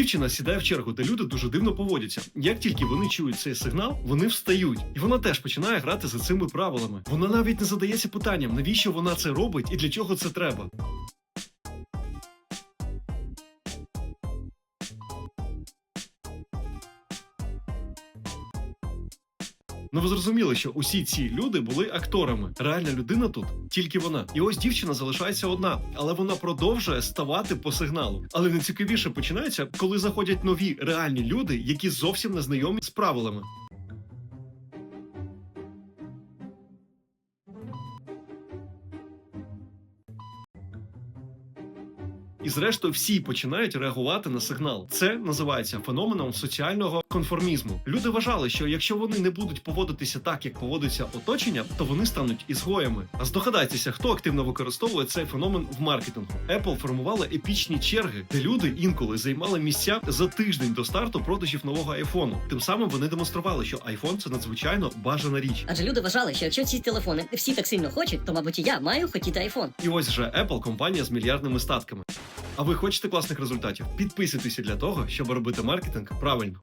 Дівчина сідає в чергу, де люди дуже дивно поводяться. Як тільки вони чують цей сигнал, вони встають, і вона теж починає грати за цими правилами. Вона навіть не задається питанням, навіщо вона це робить і для чого це треба. Ну ви зрозуміли, що усі ці люди були акторами. Реальна людина тут тільки вона. І ось дівчина залишається одна, але вона продовжує ставати по сигналу. Але найцікавіше починається, коли заходять нові реальні люди, які зовсім не знайомі з правилами. І зрештою всі починають реагувати на сигнал. Це називається феноменом соціального конформізму. Люди вважали, що якщо вони не будуть поводитися так, як поводиться оточення, то вони стануть ізгоями. А здогадайтеся, хто активно використовує цей феномен в маркетингу. Apple формувала епічні черги, де люди інколи займали місця за тиждень до старту продажів нового айфону. Тим самим вони демонстрували, що iPhone – це надзвичайно бажана річ. Адже люди вважали, що якщо ці телефони всі так сильно хочуть, то мабуть і я маю хотіти айфон. І ось же Apple компанія з мільярдними статками. А ви хочете класних результатів? Підписуйтеся для того, щоб робити маркетинг правильно.